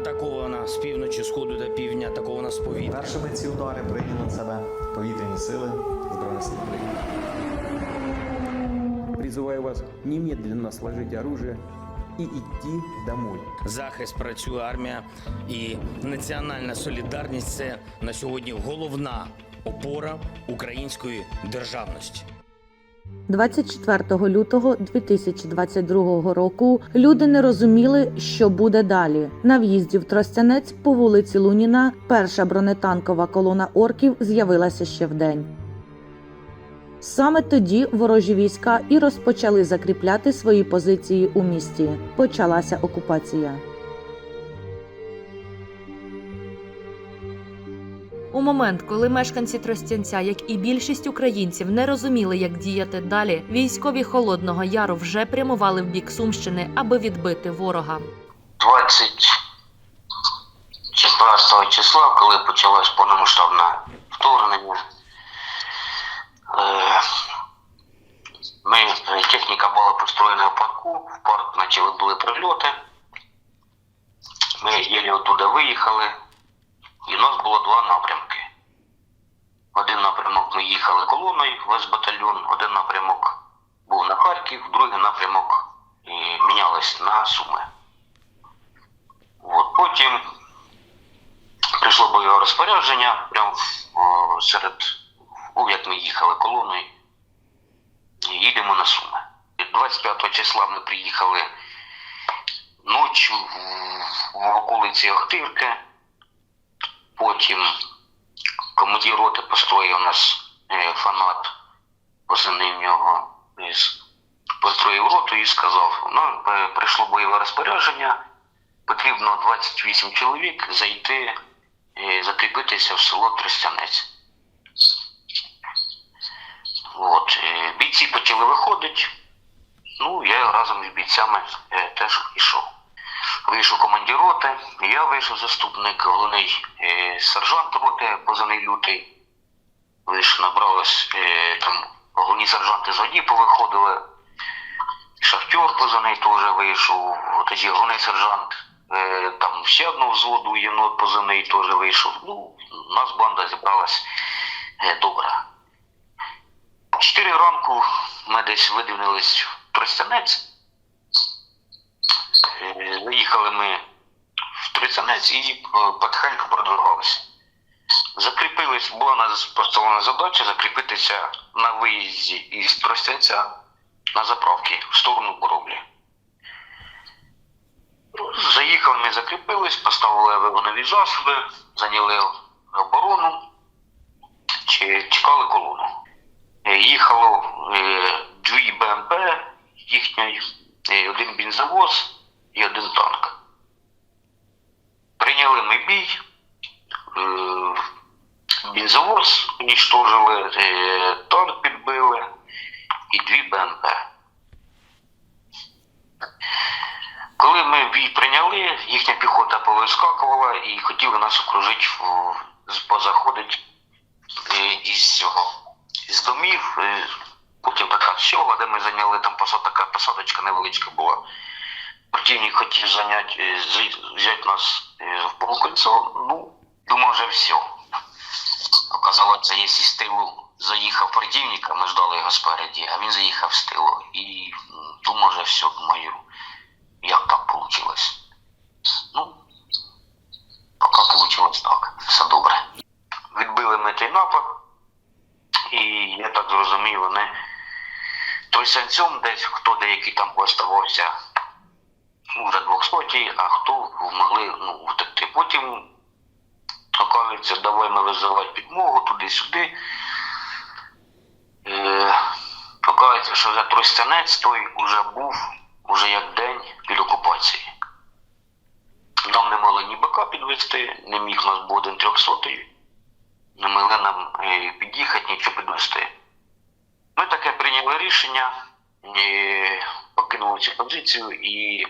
атакована з півночі, сходу до півдня, атакована з повітря. Першими ці удари прийняли на себе повітряні сили Збройних сил України. Призываю вас немедленно сложить оружие и идти домой. Захист працює армія і національна солідарність це на сьогодні головна опора української державності. 24 лютого 2022 року люди не розуміли, що буде далі. На в'їзді в Тростянець по вулиці Луніна перша бронетанкова колона орків з'явилася ще вдень. Саме тоді ворожі війська і розпочали закріпляти свої позиції у місті. Почалася окупація. У момент, коли мешканці Тростянця, як і більшість українців, не розуміли, як діяти далі, військові Холодного Яру вже прямували в бік Сумщини, аби відбити ворога. 24 числа, коли почалось повномасштабне вторгнення, е, ми, е, техніка була построєна в парку, в парк почали були прильоти. Ми єлі оттуда виїхали, і у нас було два напрямки. Один напрямок ми їхали колоною, весь батальйон, один напрямок був на Харків, другий напрямок е, мінялись на Суми. От, потім прийшло бойове розпорядження, прямо о, серед, о, як ми їхали колоною, їдемо на Суми. 25 числа ми приїхали ночі в, в околиці Охтирки, потім командир роти построїв нас е, фанат, позивний в нього, построїв роту і сказав, ну, е, прийшло бойове розпорядження, потрібно 28 чоловік зайти, е, закріпитися в село Тростянець. От, е, бійці почали виходити. Ну, я разом з бійцями е, теж йшов. Вийшов командир роти, я вийшов заступник, головний е, сержант роти, позаний лютий. Вийшов, набралось е, там головні сержанти з воді повиходили. Шахтер позаний теж вийшов, тоді головний сержант, е, там ще одну взводу, єнот позаний теж вийшов. Ну, у нас банда зібралась е, добра. 4 ранку ми десь видивнились в Тростянець. Заїхали ми в Тростянець і е, потихеньку продвигалися. Закріпились, була нас поставлена задача закріпитися на виїзді із Тростянця на заправки в сторону Бороблі. Ну, Заїхали, ми закріпились, поставили вигонові засоби, зайняли оборону, чи- чекали колону. Е, Їхало е, дві БМП їхньої, один бензовоз і один танк. Прийняли ми бій, е, бензовоз унічтожили, е, танк підбили і дві БМП. Коли ми бій прийняли, їхня піхота повискакувала і хотіли нас окружити, позаходити е, із цього, з домів. Потім така сьога, де ми зайняли, там посад, така посадочка невеличка була. Противник хотів зайняти, е, взяти нас е, в полукольцо, ну, думав, вже все. Оказалося, є з тилу заїхав противник, а ми ждали його спереді, а він заїхав з тилу. І м, думав, вже все, думаю, як так вийшло. Ну, поки вийшло так, все добре. Відбили ми той напад, і я так зрозумів, вони той сенцем десь хто деякий там поставався ну, вже 200, а хто могли ну, втекти. Потім оказується, давай визивати підмогу туди-сюди. Е, що вже Тростянець той уже був уже як день під окупації. Нам не могли ні БК підвести, не міг нас був один трьохсотий, не могли нам е, під'їхати, нічого підвести. Ми таке прийняли рішення, е, покинули цю позицію і,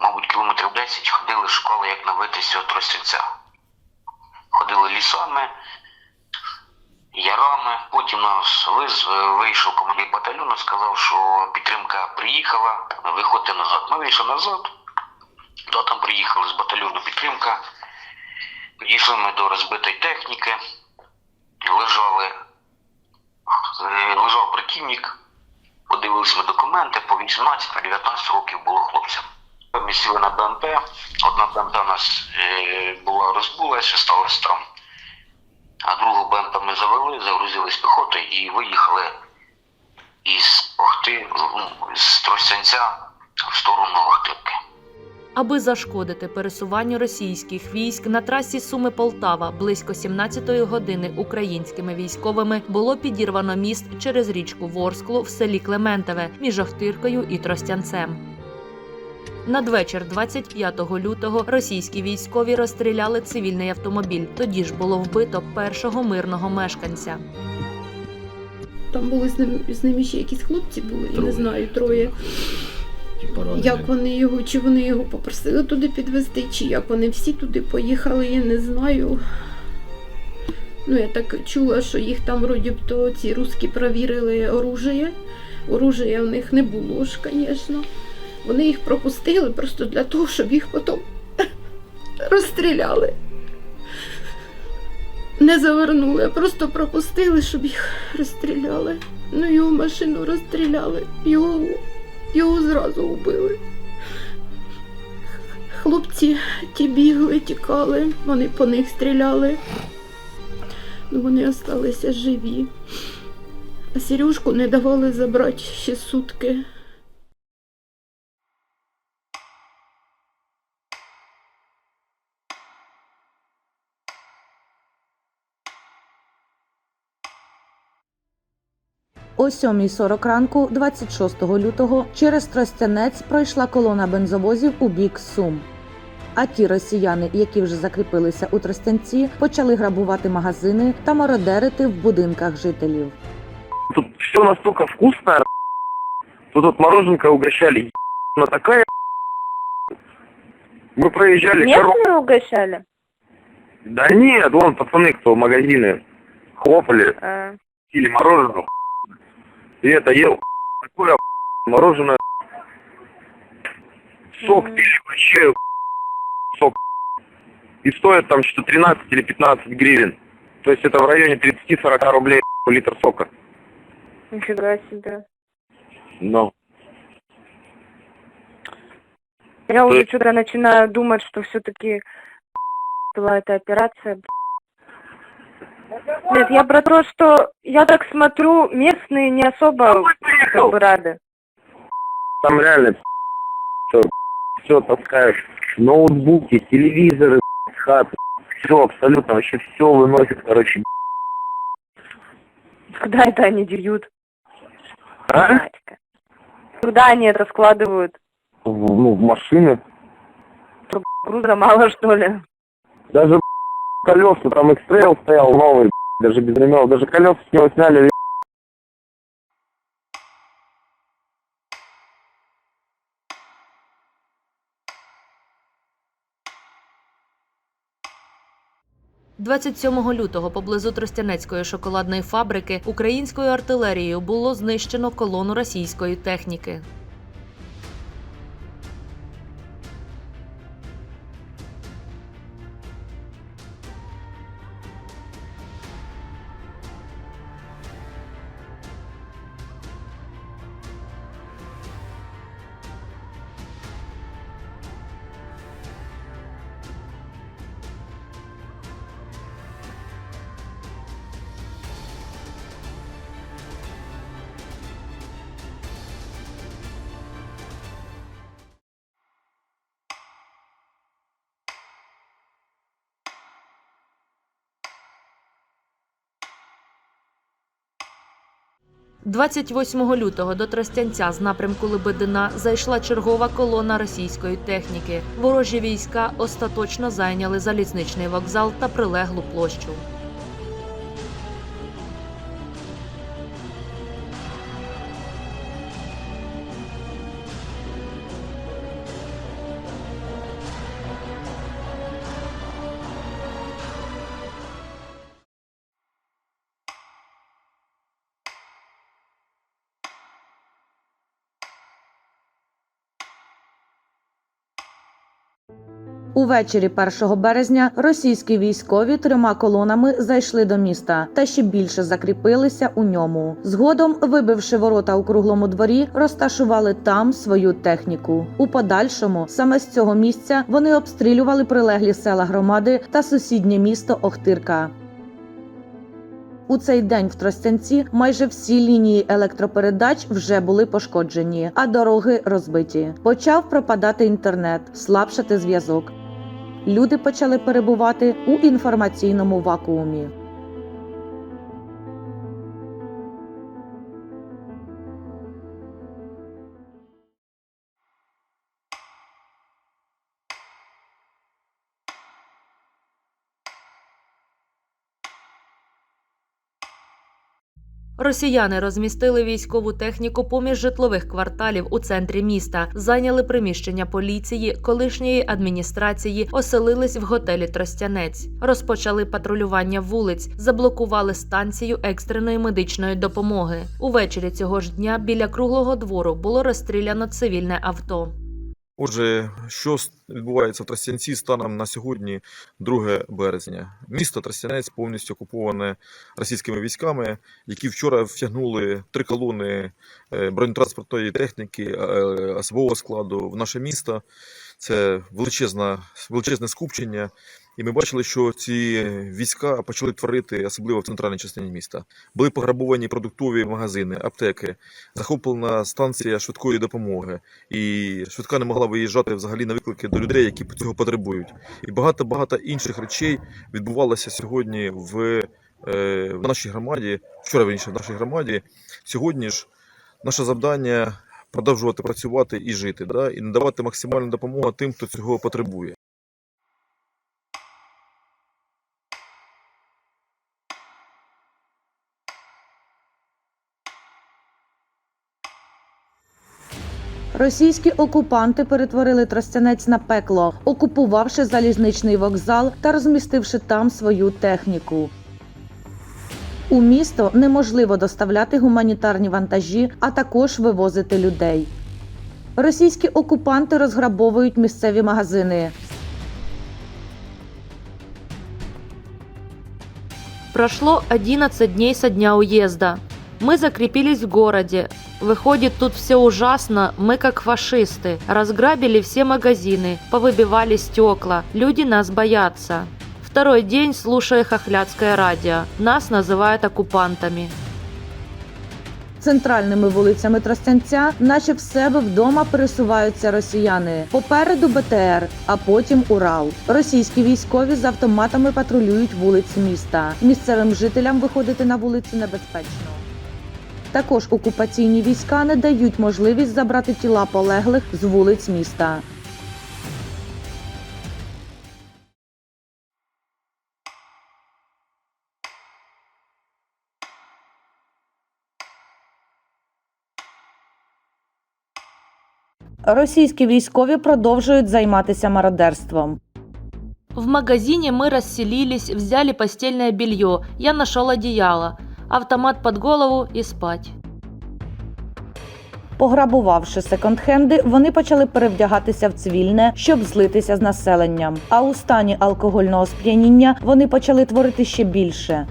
мабуть, кілометрів 10 ходили, шукали, як навити з цього Тростянця. Ходили лісами, ярами. Потім нас вийшов командир батальйону, сказав, що підтримка приїхала, виходьте назад. Ми вийшли назад, Да, там приїхали з батальйону підтримка. Підійшли ми до розбитої техніки. Лежали, лежав прикінник. Подивилися ми документи, по 18-19 років було хлопцям. Ми сіли на БМП. Одна БМП у нас е, була розбулася, сталося там. А другу БМП ми завели, загрузились піхотою і виїхали із Охти, ну, з Тростянця в сторону Охтирки. Аби зашкодити пересуванню російських військ на трасі Суми Полтава близько 17-ї години українськими військовими було підірвано міст через річку Ворсклу в селі Клементове між Охтиркою і Тростянцем. Надвечір 25 лютого російські військові розстріляли цивільний автомобіль. Тоді ж було вбито першого мирного мешканця. Там були з ним, з ними ще якісь хлопці були, я не знаю, троє. Як вони його, чи вони його попросили туди підвезти, чи як вони всі туди поїхали, я не знаю. Ну, я так чула, що їх там вроді б то ці русські провірили оружие. Оружия в них не було ж, звісно. Вони їх пропустили просто для того, щоб їх потім розстріляли. Не завернули, а просто пропустили, щоб їх розстріляли. Ну, його машину розстріляли, його, його зразу вбили. Хлопці ті бігли, тікали, вони по них стріляли. Ну, вони залишилися живі. А Сережку не давали забрати ще сутки. О 7.40 ранку, 26 лютого, через Тростянець пройшла колона бензовозів у бік Сум. А ті росіяни, які вже закріпилися у Тростянці, почали грабувати магазини та мародерити в будинках жителів. Тут все настолько вкусно. Тут вот мороженка угощали. Она такая. Мы проезжали коро- Местные угощали? Да нет, вон пацаны, кто в магазины хлопали, А, пили мороженое. И это ел такое мороженое. Сок пили вообще сок. И стоит там что-то 13 или 15 гривен. То есть это в районе 30-40 рублей литр сока. нифига себе. Но. Я уже что-то начинаю думать, что все-таки была эта операция. Нет, я про то, что я так смотрю, местные не особо как бы рады. Там реально все, все таскают. Ноутбуки, телевизоры, хаты. Все абсолютно, вообще все выносят, короче. Куда это они деют? А? Куда они это складывают? В, ну, в машины. Груза мало, что ли? Даже колеса, там экстрейл стоял новый, даже без ремел. Даже колеса с него сняли. 27 лютого поблизу Тростянецької шоколадної фабрики українською артилерією було знищено колону російської техніки. – 28 лютого до Тростянця з напрямку Лебедина зайшла чергова колона російської техніки. Ворожі війська остаточно зайняли залізничний вокзал та прилеглу площу. Увечері 1 березня російські військові трьома колонами зайшли до міста та ще більше закріпилися у ньому. Згодом, вибивши ворота у круглому дворі, розташували там свою техніку. У подальшому саме з цього місця вони обстрілювали прилеглі села громади та сусіднє місто Охтирка. У цей день в Тростянці майже всі лінії електропередач вже були пошкоджені, а дороги розбиті. Почав пропадати інтернет, слабшати зв'язок. Люди почали перебувати у інформаційному вакуумі. Росіяни розмістили військову техніку поміж житлових кварталів у центрі міста, зайняли приміщення поліції, колишньої адміністрації, оселились в готелі Тростянець, розпочали патрулювання вулиць, заблокували станцію екстреної медичної допомоги. Увечері цього ж дня біля круглого двору було розстріляно цивільне авто. Отже, що відбувається в Тростянці станом на сьогодні, 2 березня. Місто Тростянець повністю окуповане російськими військами, які вчора втягнули три колони е, бронетранспортної техніки, е, особового складу в наше місто. Це величезна, величезне скупчення. І ми бачили, що ці війська почали творити, особливо в центральній частині міста. Були пограбовані продуктові магазини, аптеки, захоплена станція швидкої допомоги. І швидка не могла виїжджати взагалі на виклики до людей, які цього потребують. І багато-багато інших речей відбувалося сьогодні в, е, в нашій громаді, вчора вірніше, в нашій громаді. Сьогодні ж наше завдання продовжувати працювати і жити, да? і надавати максимальну допомогу тим, хто цього потребує. Російські окупанти перетворили Тростянець на пекло, окупувавши залізничний вокзал та розмістивши там свою техніку. У місто неможливо доставляти гуманітарні вантажі, а також вивозити людей. Російські окупанти розграбовують місцеві магазини. Прошло 11 дней со дня уезда. Мы закрепились в городе. Выходит, тут все ужасно, мы как фашисты. Разграбили все магазины, повыбивали стекла. Люди нас боятся. Второй день слушая хохлядское радио. Нас называют оккупантами. Центральними вулицями Тростянця, наче в себе вдома пересуваються росіяни. Попереду БТР, а потім Урал. Російські військові з автоматами патрулюють вулиці міста. Місцевим жителям виходити на вулицю небезпечно. Також окупаційні війська не дають можливість забрати тіла полеглих з вулиць міста. Російські військові продовжують займатися мародерством. В магазине мы расселились, взяли постельное белье. Я нашел одеяло, автомат под голову і спать. Пограбувавши секонд-хенди, вони почали перевдягатися в цивільне, щоб злитися з населенням. А у стані алкогольного сп'яніння вони почали творити ще більше.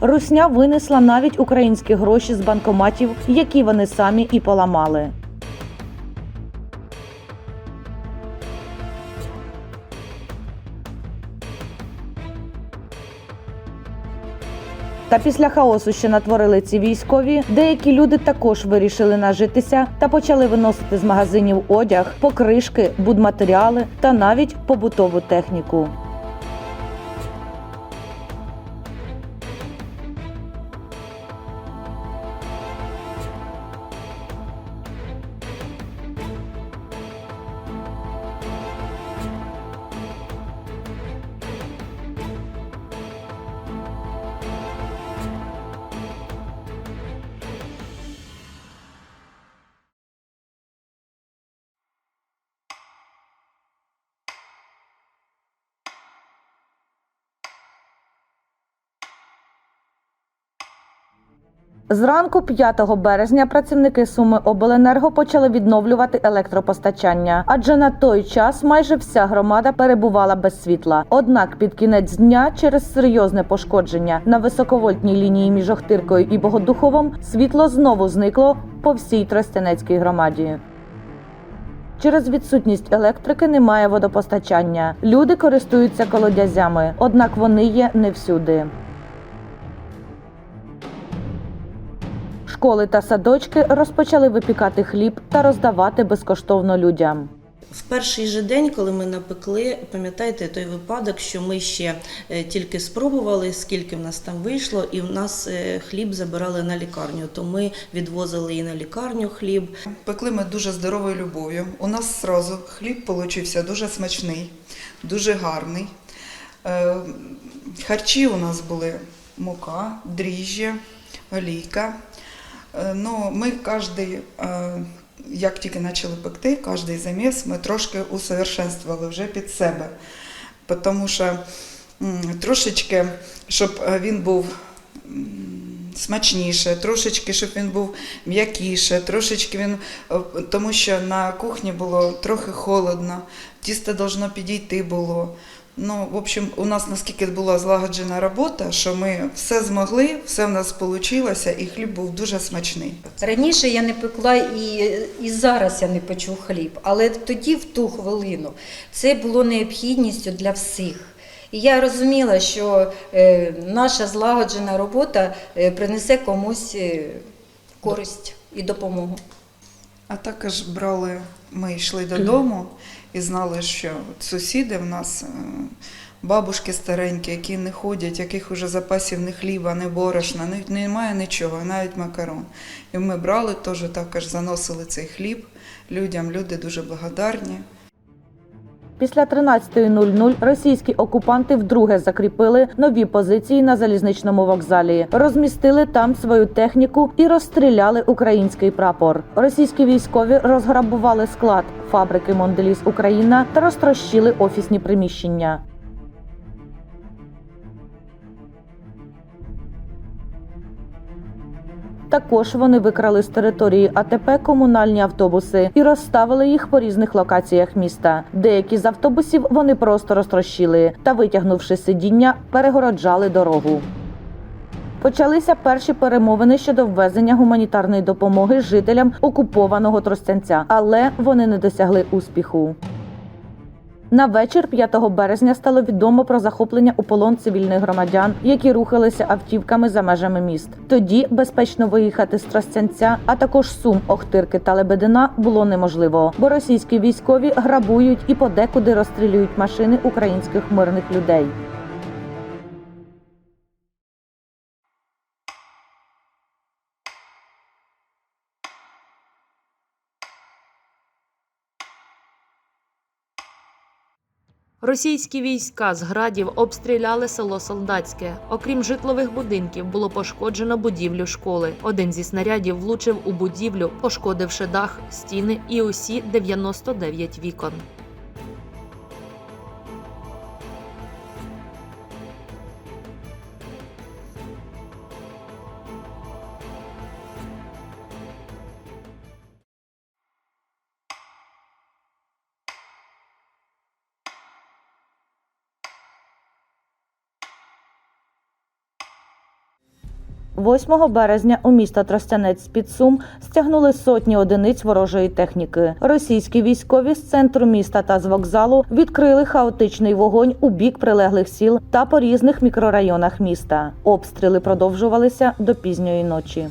Русня винесла навіть українські гроші з банкоматів, які вони самі і поламали. Та після хаосу, що натворили ці військові, деякі люди також вирішили нажитися та почали виносити з магазинів одяг, покришки, будматеріали та навіть побутову техніку. Зранку 5 березня працівники Суми Обленерго почали відновлювати електропостачання, адже на той час майже вся громада перебувала без світла. Однак під кінець дня, через серйозне пошкодження на високовольтній лінії між Охтиркою і Богодуховом, світло знову зникло по всій Тростянецькій громаді. Через відсутність електрики немає водопостачання. Люди користуються колодязями, однак вони є не всюди. Школи та садочки розпочали випікати хліб та роздавати безкоштовно людям. В перший же день, коли ми напекли, пам'ятаєте той випадок, що ми ще е, тільки спробували, скільки в нас там вийшло, і в нас е, хліб забирали на лікарню. То ми відвозили і на лікарню хліб. Пекли ми дуже здоровою любов'ю. У нас зразу хліб получився дуже смачний, дуже гарний. Е, Харчі у нас були мука, дріжджі, олійка. Е, Ну, ми е, як тільки почали пекти, кожний заміс ми трошки усовершенствували вже під себе. Тому що трошечки, щоб е, він був смачніше, трошечки, щоб він був м'якіше, трошечки він, е, тому що на кухні було трохи холодно, тісто должно підійти було. Ну, в общем, у нас наскільки була злагоджена робота, що ми все змогли, все в нас вийшло, і хліб був дуже смачний. Раніше я не пекла і, і зараз я не печу хліб, але тоді, в ту хвилину, це було необхідністю для всіх. І я розуміла, що е, наша злагоджена робота е, принесе комусь е, користь і допомогу. А також брали, ми йшли додому і знали, що сусіди в нас е, бабушки старенькі, які не ходять, яких уже запасів ні хліба, ні борошна, ні- немає нічого, навіть макарон. І ми брали теж також заносили цей хліб людям. Люди дуже благодарні. Після 13.00 російські окупанти вдруге закріпили нові позиції на залізничному вокзалі, розмістили там свою техніку і розстріляли український прапор. Російські військові розграбували склад фабрики Монделіс Україна та розтрощили офісні приміщення. Також вони викрали з території АТП комунальні автобуси і розставили їх по різних локаціях міста. Деякі з автобусів вони просто розтрощили та, витягнувши сидіння, перегороджали дорогу. Почалися перші перемовини щодо ввезення гуманітарної допомоги жителям окупованого Тростянця, але вони не досягли успіху. На вечір 5 березня стало відомо про захоплення у полон цивільних громадян, які рухалися автівками за межами міст. Тоді безпечно виїхати з Тростянця, а також Сум, Охтирки та Лебедина було неможливо, бо російські військові грабують і подекуди розстрілюють машини українських мирних людей. Російські війська з градів обстріляли село Солдатське. Окрім житлових будинків, було пошкоджено будівлю школи. Один зі снарядів влучив у будівлю, пошкодивши дах, стіни і усі 99 вікон. – 8 березня у місто Тростянець під Сум стягнули сотні одиниць ворожої техніки. Російські військові з центру міста та з вокзалу відкрили хаотичний вогонь у бік прилеглих сіл та по різних мікрорайонах міста. Обстріли продовжувалися до пізньої ночі.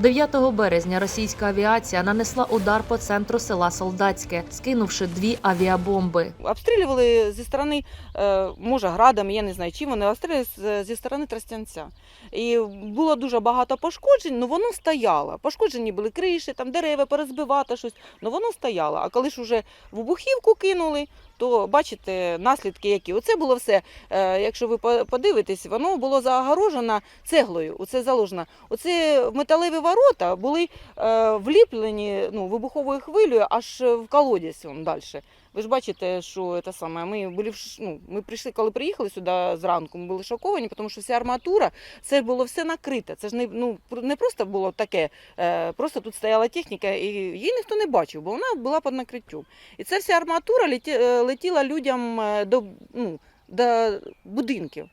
9 березня російська авіація нанесла удар по центру села Солдатське, скинувши дві авіабомби. Обстрілювали зі сторони, е, може, градами, я не знаю, чим вони обстрілювали зі сторони Тростянця. І було дуже багато пошкоджень, але воно стояло. Пошкоджені були криші, там дерева, порозбивати щось, але воно стояло. А коли ж уже вибухівку кинули, то бачите наслідки які. Оце було все. Е, якщо ви подивитесь, воно було загорожено цеглою. Оце заложено. Оце металеві ворота були е, вліплені ну, вибуховою хвилею аж в колодязь вон далі. Ви ж бачите, що це саме. Ми були ну, ми прийшли, коли приїхали сюди зранку, ми були шоковані, тому що вся арматура, це було все накрите. Це ж не, ну, не просто було таке, е, просто тут стояла техніка, і її ніхто не бачив, бо вона була під накриттям. І ця вся арматура е, летіла людям е, до, ну, до будинків.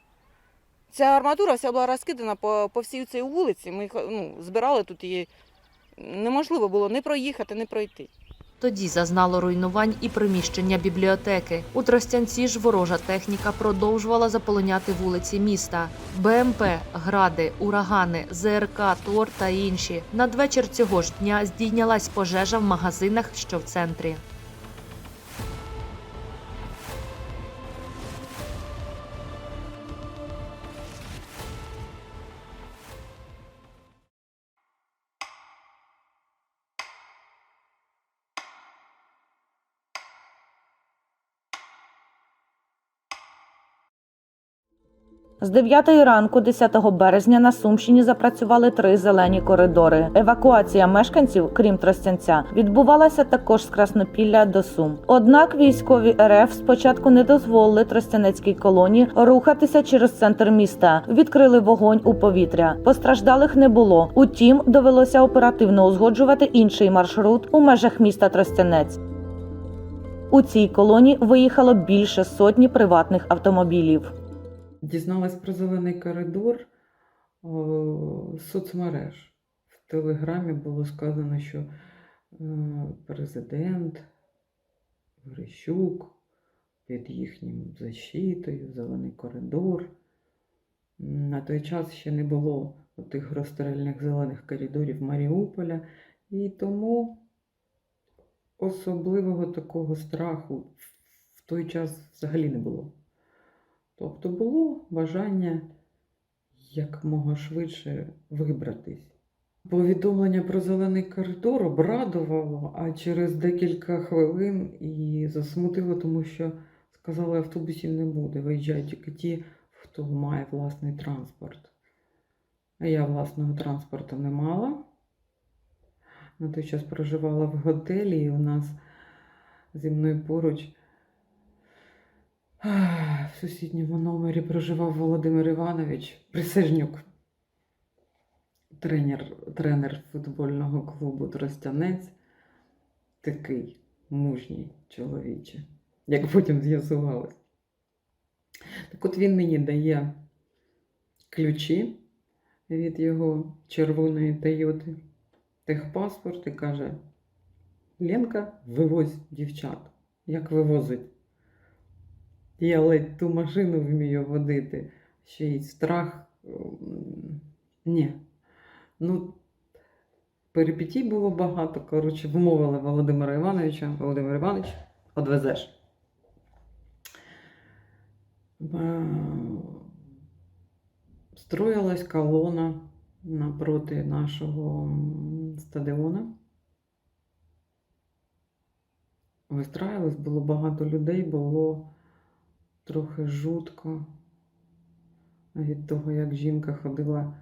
Ця арматура вся була розкидана по, по всій цій вулиці. Ми ну, збирали тут її. Неможливо було не проїхати, не пройти. Тоді зазнало руйнувань і приміщення бібліотеки. У Тростянці ж ворожа техніка продовжувала заполоняти вулиці міста. БМП, гради, урагани, ЗРК, ТОР та інші. Надвечір цього ж дня здійнялась пожежа в магазинах, що в центрі. З 9 ранку 10 березня на Сумщині запрацювали три зелені коридори. Евакуація мешканців, крім Тростянця, відбувалася також з Краснопілля до Сум. Однак військові РФ спочатку не дозволили Тростянецькій колонії рухатися через центр міста. Відкрили вогонь у повітря. Постраждалих не було. Утім, довелося оперативно узгоджувати інший маршрут у межах міста Тростянець. У цій колонії виїхало більше сотні приватних автомобілів. Дізналась про зелений коридор соцмереж. В Телеграмі було сказано, що е, президент Грищук під їхнім защитою, зелений коридор. На той час ще не було тих розстрельних зелених коридорів Маріуполя, і тому особливого такого страху в той час взагалі не було. Тобто було бажання якомога швидше вибратись. Повідомлення про зелений коридор обрадувало, а через декілька хвилин і засмутило, тому що сказали, автобусів не буде. Виїжджають тільки ті, хто має власний транспорт. А я власного транспорту не мала. На той час проживала в готелі, і у нас зі мною поруч в сусідньому номері проживав Володимир Іванович Присижнюк, тренер, тренер футбольного клубу Тростянець. Такий мужній чоловіче, як потім з'ясувалось. Так от він мені дає ключі від його червоної Тойоти, техпаспорт і каже: Ленка, вивозь дівчат. Як вивозить? Я ледь ту машину вмію водити, ще й страх. Ні. Ну, перипетій було багато. Коротше, вмовили Володимира Івановича. Володимир Іванович, одвезеш. Е, Строїлась колона напроти нашого стадіона. Вистраїлось, було багато людей, було трохи жутко від того, як жінка ходила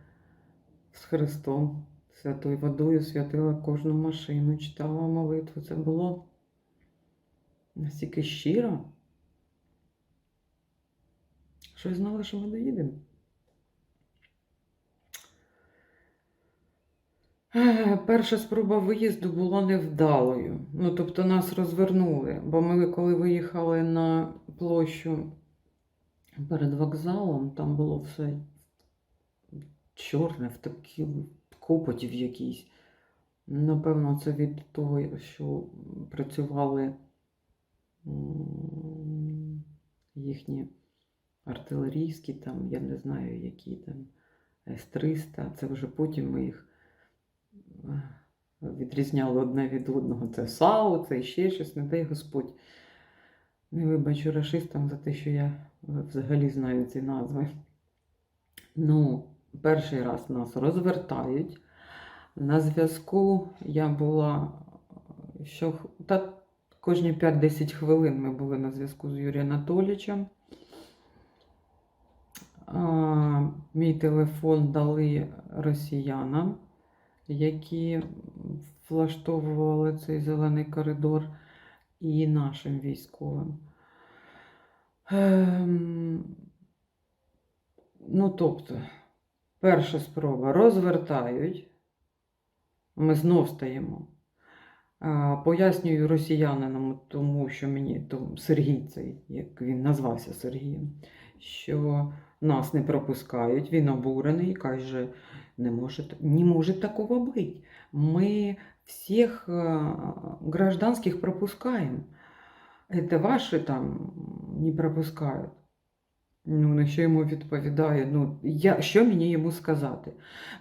з Христом, святою водою, святила кожну машину, читала молитву. Це було настільки щиро, що знала, що ми доїдемо. Перша спроба виїзду була невдалою. Ну, тобто нас розвернули, бо ми, коли виїхали на площу перед вокзалом, там було все чорне, в такій копоті в якійсь. Напевно, це від того, що працювали їхні артилерійські, там, я не знаю, які там С-300. Це вже потім ми їх відрізняли одне від одного. Це САУ, це ще щось, не дай Господь. Не вибачу рашистам за те, що я взагалі знаю ці назви. Ну, перший раз нас розвертають. На зв'язку я була що, та кожні 5-10 хвилин ми були на зв'язку з Юрієм Анатолійовичем. Мій телефон дали росіянам, які влаштовували цей зелений коридор, і нашим військовим. Ем, ну, тобто, перша спроба розвертають, ми знов стаємо. Пояснюю росіянинам, тому що мені то Сергій цей, як він назвався Сергієм, що нас не пропускають, він обурений, каже, не може, не може такого бути. Ми всіх е, гражданських пропускаємо. Это ваші там не пропускають. Ну, на що йому відповідає, ну, я, що мені йому сказати?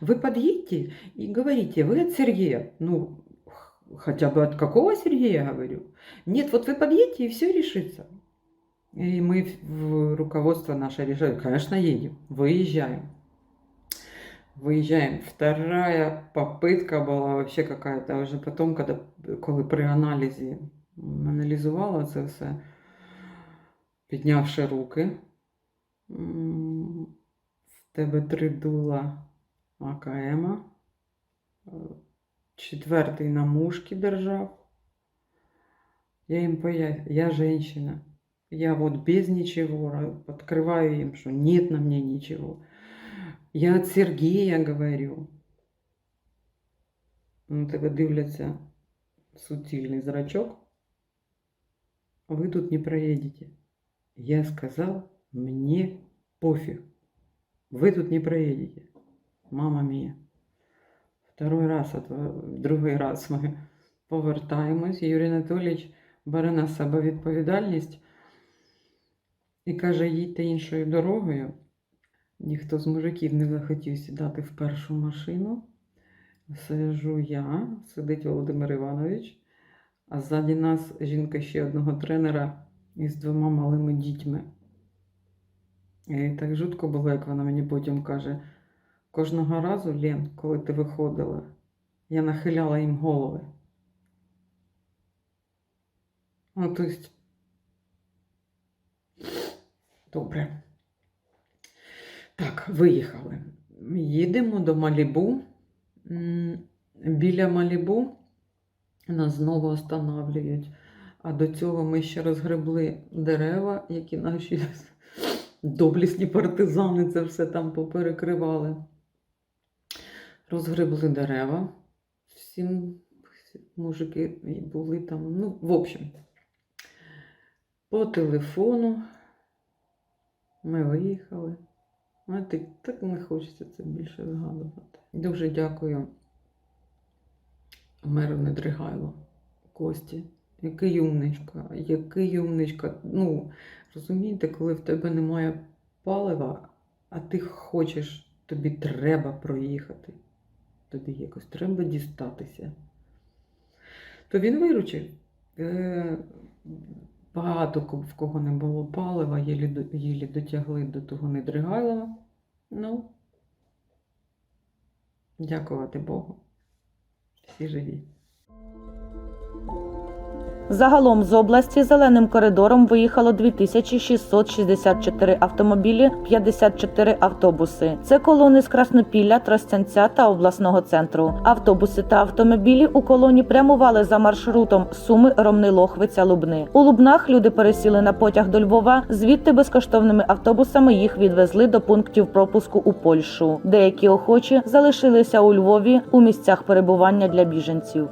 Ви під'їдьте і говорите, ви від Сергія. Ну, х- хотя бы от какого Сергея говорю? Нет, вот вы подъедете, и все решится. И мы в в руководство наше решает, конечно, едем, выезжаем. Выезжаем. Вторая попытка была вообще какая-то уже потом, когда, коли при аналізі м, аналізувала це все, піднявши руки. М, В тебе три дула АКМ. е, Четвертий на мушки держав. Я им поясню, я женщина. Я вот без ничего ра- открываю им, что нет на мне ничего. Я от Сергея говорю. На тебе дивляться суцільний зрачок. Вы тут не проедете. Я сказал, мне пофиг. Вы тут не проедете. Мама мія. Второй раз, другий раз ми повертаємось. Юрій Анатолійович бере на себе відповідальність і каже, їдьте іншою дорогою. Ніхто з мужиків не захотів сідати в першу машину. Сиджу я, сидить Володимир Іванович, а ззаді нас жінка ще одного тренера із двома малими дітьми. І так жутко було, як вона мені потім каже: кожного разу, Лен, коли ти виходила, я нахиляла їм голови. Ну, то есть... Добре. Так, виїхали. Їдемо до Малібу. Біля Малібу нас знову останавлюють. А до цього ми ще розгребли дерева, які наші доблісні партизани це все там поперекривали. Розгребли дерева. Всі мужики були там. Ну, в общем, по телефону ми виїхали. Знаєте, так не хочеться це більше згадувати. Дуже дякую меру Недригайло Кості. Який умничка, який умничка. Ну, розумієте, коли в тебе немає палива, а ти хочеш, тобі треба проїхати. Тобі якось треба дістатися. То він виручив. Багато в кого не було палива, єлі, єлі дотягли до того Недригайлова. Ну, дякувати Богу. Всі живі. Загалом з області зеленим коридором виїхало 2664 автомобілі, 54 автобуси. Це колони з Краснопілля, Тростянця та обласного центру. Автобуси та автомобілі у колоні прямували за маршрутом Суми, Ромни, Лохвиця, Лубни. У Лубнах люди пересіли на потяг до Львова. Звідти безкоштовними автобусами їх відвезли до пунктів пропуску у Польщу. Деякі охочі залишилися у Львові у місцях перебування для біженців.